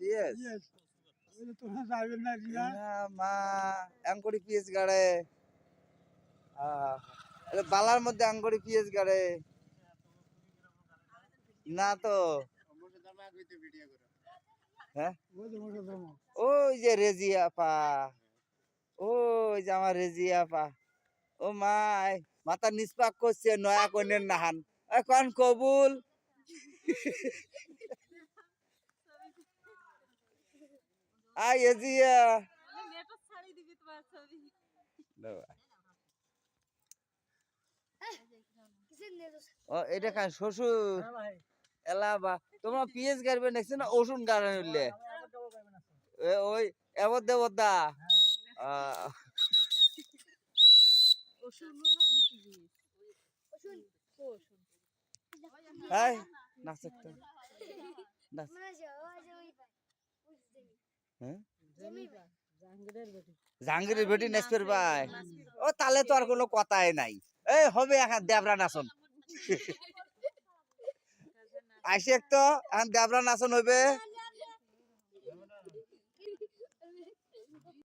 PS মা গাড়ে। বালার মধ্যে আঙ্গুরি পিএস গাড়ে। না তো। হ্যাঁ? ওই যে মোটা ধর্ম ওই যে আমার রেজি আপা। ও মাই মাথা নিষ্পাক করছে নয়া কনের নাহান। এখন কবুল? আই এজিয়া নেটওয়ার্ক ছাড়িয়ে দিবি তোমার ছবি ও এটা কান শ্বশুর এলা বা তোমরা পিএস গাড়বে দেখছ না ওষুন গাড়ে হইলে ওই এবার দেবদা ওষুধ ওষুধ নাচ নাচ হ্যাঁ জাহাঙ্গীরের বেটি। নেসপের ভাই। ও তাহলে তো আর কোনো কথাই নাই। এই হবে এখন দেবরা নাচন আইসে তো এখন দেবরা নাচন হবে